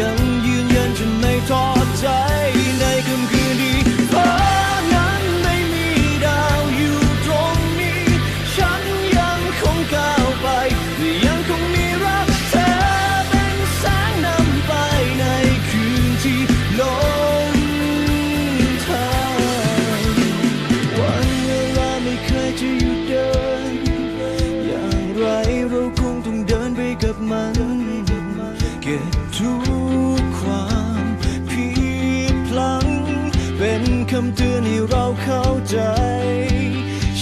ยังยืนยันจะไม่ท้อใจในคืนคืนนี้เพราะนั้นไม่มีดาวอยู่ตรงนี้ ฉันยังคงก้าวไป ยังคงมีรักเธอเป็นแสงนำไปในคืนที่หลงทางวันเวลาไม่เคยจะหยุดเดิน อย่างไรเราคงต้องเดินไปกับมัน get to ำเตือนให้เราเข้าใจ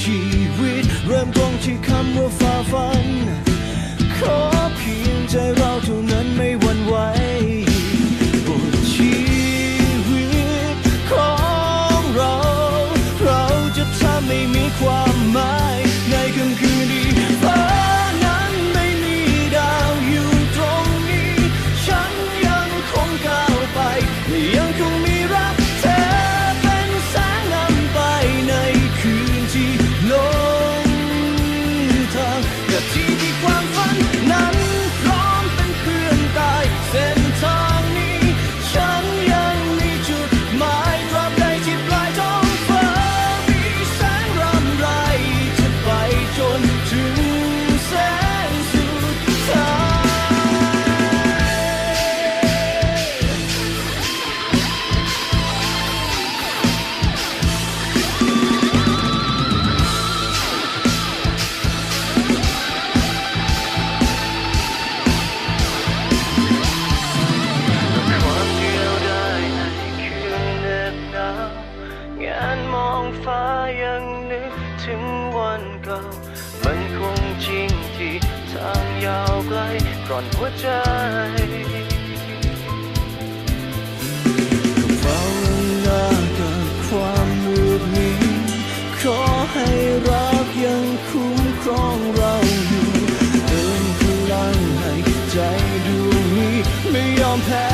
ชีวิตเริ่มต้นที่คำว่า ยาวไกลกร่อนหัวใจกกับความมืดมิดขอให้รักยังคุ้มครองเราอยู่เติมพลังให้ใจดวงนี้ไม่ยอมแพ้